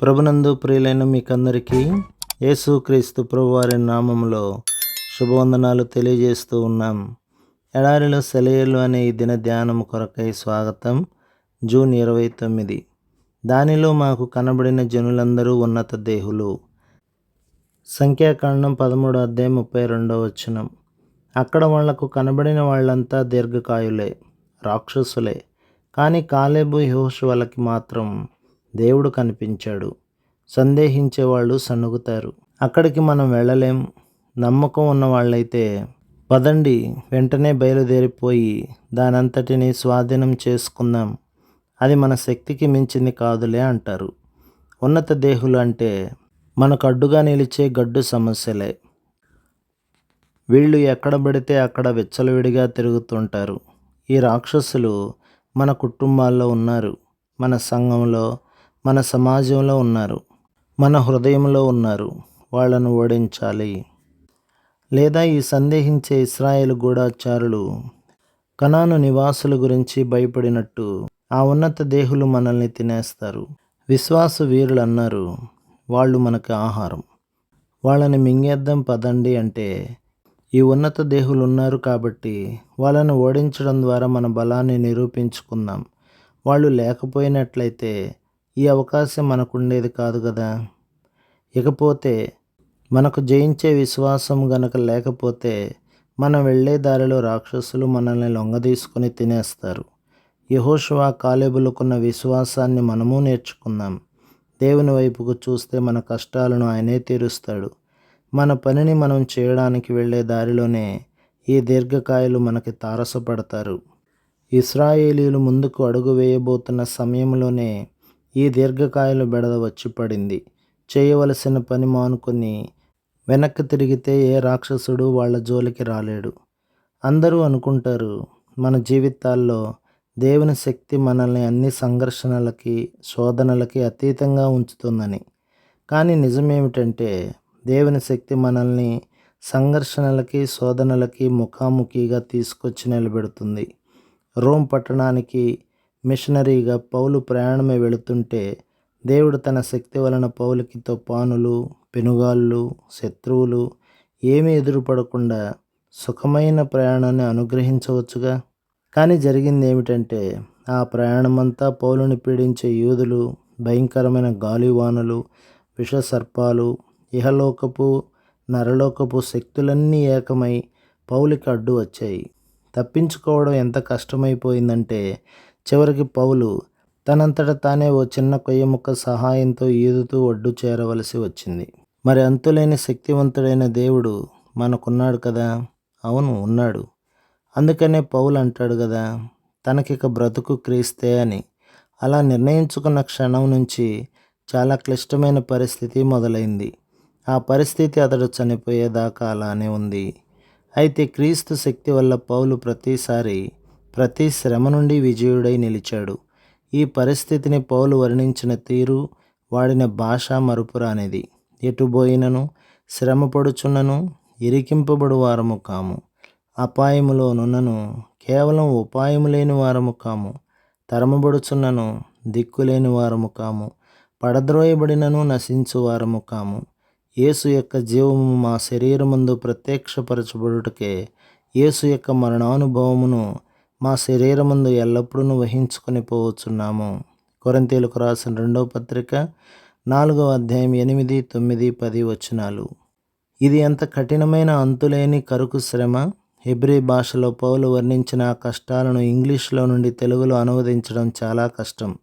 ప్రభునందు ప్రియులైన మీకందరికీ యేసుక్రీస్తు ప్రభువారి నామంలో శుభవందనాలు తెలియజేస్తూ ఉన్నాం. ఎడారిలో సెలయలు అనే ఈ దిన ధ్యానం కొరకై స్వాగతం. జూన్ ఇరవై తొమ్మిది. దానిలో మాకు కనబడిన జనులందరూ ఉన్నత దేహులు. సంఖ్యాకాండం పదమూడు అధ్యాయం ముప్పై రెండవ వచనం. అక్కడ వాళ్ళకు కనబడిన వాళ్ళంతా దీర్ఘకాయులే రాక్షసులే. కానీ కాలేబు వాళ్ళకి మాత్రం దేవుడు కనిపించాడు. సందేహించే వాళ్ళు సణుగుతారు. అక్కడికి మనం వెళ్ళలేం. నమ్మకం ఉన్న వాళ్ళైతే పదండి వెంటనే బయలుదేరిపోయి దానంతటిని స్వాధీనం చేసుకుందాం. అది మన శక్తికి మించింది కాదులే అంటారు. ఉన్నత దేహులు అంటే మనకు అడ్డుగా నిలిచే గడ్డు సమస్యలే. వీళ్ళు ఎక్కడ పడితే అక్కడ విచ్చలవిడిగా తిరుగుతుంటారు. ఈ రాక్షసులు మన కుటుంబాల్లో ఉన్నారు. మన సంఘంలో మన సమాజంలో ఉన్నారు. మన హృదయంలో ఉన్నారు. వాళ్ళను ఓడించాలి. లేదా ఈ సందేహించే ఇస్రాయేల్ గూఢాచారులు కణాను నివాసుల గురించి భయపడినట్టు ఆ ఉన్నత దేహులు మనల్ని తినేస్తారు. విశ్వాస వీరులు అన్నారు. వాళ్ళు మనకు ఆహారం. వాళ్ళని మింగేద్దాం పదండి అంటే ఈ ఉన్నత దేహులు ఉన్నారు కాబట్టి వాళ్ళను ఓడించడం ద్వారా మన బలాన్ని నిరూపించుకుందాం. వాళ్ళు లేకపోయినట్లయితే ఈ అవకాశం మనకుండేది కాదు కదా ఇకపోతే మనకు జయించే విశ్వాసం గనక లేకపోతే మనం వెళ్ళే దారిలో రాక్షసులు మనల్ని లొంగదీసుకొని తినేస్తారు. యహోషువా కాలేబులకున్న విశ్వాసాన్ని మనము నేర్చుకుందాం దేవుని వైపుకు చూస్తే మన కష్టాలను ఆయనే తీరుస్తాడు. మన పనిని మనం చేయడానికి వెళ్ళే దారిలోనే ఈ దీర్ఘకాయలు మనకి తారసపడతారు. ఇస్రాయేలీలు ముందుకు అడుగు వేయబోతున్న సమయంలోనే ఈ దీర్ఘకాయలు బెడద వచ్చి పడింది. చేయవలసిన పని మానుకొని వెనక్కి తిరిగితే ఏ రాక్షసుడు వాళ్ళ జోలికి రాలేడు. అందరూ అనుకుంటారు మన జీవితాల్లో దేవుని శక్తి మనల్ని అన్ని సంఘర్షణలకి శోధనలకి అతీతంగా ఉంచుతుందని. కానీ నిజమేమిటంటే దేవుని శక్తి మనల్ని సంఘర్షణలకి శోధనలకి ముఖాముఖిగా తీసుకొచ్చి నిలబెడుతుంది. రోమ్ పట్టణానికి మిషనరీగా పౌలు ప్రయాణమే వెళుతుంటే దేవుడు తన శక్తి వలన పౌలకి తుఫానులు పెనుగాళ్ళు శత్రువులు ఏమీ ఎదురుపడకుండా సుఖమైన ప్రయాణాన్ని అనుగ్రహించవచ్చుగా? కానీ జరిగింది ఏమిటంటే ఆ ప్రయాణమంతా పౌలుని పీడించే యూదులు భయంకరమైన గాలివానలు విషసర్పాలు ఇహలోకపు నరలోకపు శక్తులన్నీ ఏకమై పౌలికి అడ్డు వచ్చాయి. తప్పించుకోవడం ఎంత కష్టమైపోయిందంటే చివరికి పౌలు తనంతట తానే ఓ చిన్న కొయ్య ముక్క సహాయంతో ఈదుతూ ఒడ్డు చేరవలసి వచ్చింది. మరి అంతులేని శక్తివంతుడైన దేవుడు మనకున్నాడు కదా? అవును ఉన్నాడు. అందుకనే పౌలు అంటాడు కదా తనకిక బ్రతుకు క్రీస్తే అని. అలా నిర్ణయించుకున్న క్షణం నుంచి చాలా క్లిష్టమైన పరిస్థితి మొదలైంది. ఆ పరిస్థితి అతడు చనిపోయేదాకా అలానే ఉంది. అయితే క్రీస్తు శక్తి వల్ల పౌలు ప్రతిసారి ప్రతి శ్రమ నుండి విజయుడై నిలిచాడు. ఈ పరిస్థితిని పౌలు వర్ణించిన తీరు వాడిన భాష మరుపురానిది. ఎటుబోయినను శ్రమపడుచున్నను ఇరికింపబడు వారము కాము. అపాయములోనున్నను కేవలం ఉపాయము లేని వారము కాము. తరమబడుచున్నను దిక్కులేని వారము కాము. పడద్రోయబడినను నశించు వారము కాము. యేసు యొక్క జీవము మా శరీరమందు ప్రత్యక్షపరచబడుటకే యేసు యొక్క మరణానుభవమును మా శరీరమందు ఎల్లప్పుడూ వహించుకొని పోవచ్చున్నాము. కొరంతీలకు రాసిన రెండవ పత్రిక నాలుగవ అధ్యాయం ఎనిమిది తొమ్మిది పది వచనాలు. ఇది ఎంత కఠినమైన అంతులేని కరుకు శ్రమ. హెబ్రీ భాషలో పౌలు వర్ణించిన ఆ కష్టాలను ఇంగ్లీష్లో నుండి తెలుగులో అనువదించడం చాలా కష్టం.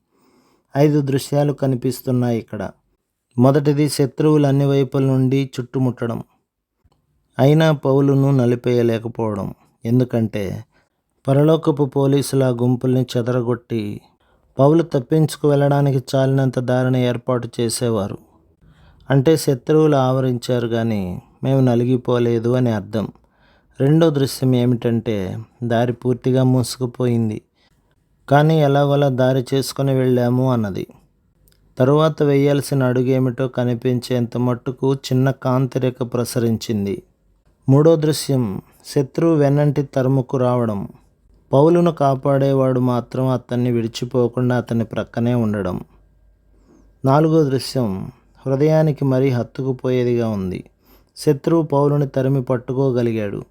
ఐదు దృశ్యాలు కనిపిస్తున్నాయి ఇక్కడ. మొదటిది శత్రువులు అన్ని వైపుల నుండి చుట్టుముట్టడం. అయినా పౌలును నలిపేయలేకపోవడం. ఎందుకంటే పరలోకపు పోలీసుల గుంపుల్ని చెదరగొట్టి పౌలు తప్పించుకు వెళ్ళడానికి చాలినంత దారిని ఏర్పాటు చేసేవారు. అంటే శత్రువులు ఆవరించారు కానీ మేము నలిగిపోలేదు అని అర్థం. రెండో దృశ్యం ఏమిటంటే దారి పూర్తిగా మూసుకుపోయింది. కానీ ఎలాగోలా దారి చేసుకుని వెళ్ళాము అన్నది. తరువాత వేయాల్సిన అడుగేమిటో కనిపించేంత మట్టుకు చిన్న కాంతిరేఖ ప్రసరించింది. మూడో దృశ్యం శత్రువు వెన్నంటి తరుముకు రావడం. పౌలును కాపాడేవాడు మాత్రం అతన్ని విడిచిపోకుండా అతని ప్రక్కనే ఉండడం. నాలుగో దృశ్యం. హృదయానికి మరీ హత్తుకుపోయేదిగా ఉంది. శత్రువు పౌలుని తరిమి పట్టుకోగలిగాడు.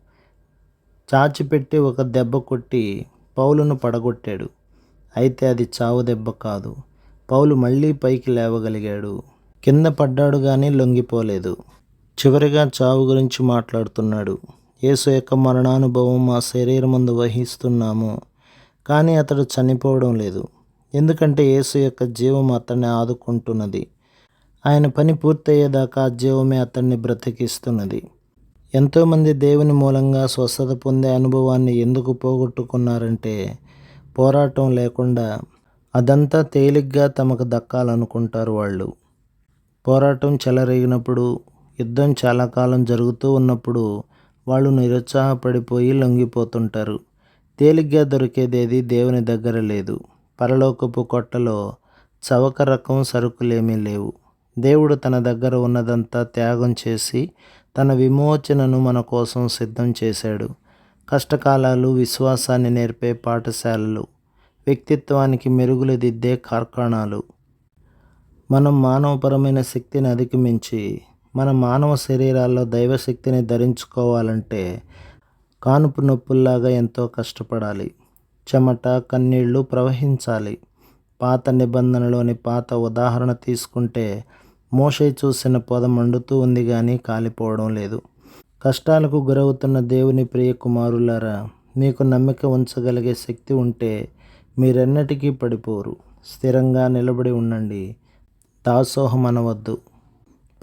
చాచిపెట్టి ఒక దెబ్బ కొట్టి పౌలును పడగొట్టాడు. అయితే అది చావు దెబ్బ కాదు. పౌలు మళ్ళీ పైకి లేవగలిగాడు. కింద పడ్డాడు కానీ లొంగిపోలేదు. చివరిగా చావు గురించి మాట్లాడుతున్నాడు. యేసు యొక్క మరణానుభవం మా శరీరం ముందు వహిస్తున్నాము. కానీ అతడు చనిపోవడం లేదు. ఎందుకంటే యేసు యొక్క జీవం అతన్ని ఆదుకుంటున్నది. ఆయన పని పూర్తయ్యేదాకా ఆ జీవమే అతన్ని బ్రతికిస్తున్నది. ఎంతోమంది దేవుని మూలంగా స్వస్థత పొందే అనుభవాన్ని ఎందుకు పోగొట్టుకున్నారంటే పోరాటం లేకుండా అదంతా తేలిగ్గా తమకు దక్కాలనుకుంటారు వాళ్ళు. పోరాటం చెలరేగినప్పుడు యుద్ధం చాలా కాలం జరుగుతూ ఉన్నప్పుడు వాళ్ళు నిరుత్సాహపడిపోయి లొంగిపోతుంటారు. తేలిగ్గా దొరికేదేది దేవుని దగ్గర లేదు. పరలోకపు కొట్టలో చవక రకం సరుకులేమీ లేవు. దేవుడు తన దగ్గర ఉన్నదంతా త్యాగం చేసి తన విమోచనను మన కోసం సిద్ధం చేశాడు. కష్టకాలాలు విశ్వాసాన్ని నేర్పే పాఠశాలలు వ్యక్తిత్వానికి మెరుగులు దిద్దే కార్ఖానాలు. మనం మానవపరమైన శక్తిని అధిగమించి మన మానవ శరీరాల్లో దైవశక్తిని ధరించుకోవాలంటే కానుపు నొప్పుల్లాగా ఎంతో కష్టపడాలి. చెమట కన్నీళ్ళు ప్రవహించాలి. పాత నిబంధనలోని పాత ఉదాహరణ తీసుకుంటే మోషే చూసిన పొద మండుతూ ఉంది కానీ కాలిపోవడం లేదు. కష్టాలకు గురవుతున్న దేవుని ప్రియ కుమారులారా మీకు నమ్మిక ఉంచగలిగే శక్తి ఉంటే మీరెన్నటికీ పడిపోరు. స్థిరంగా నిలబడి ఉండండి. దాసోహం అనవద్దు.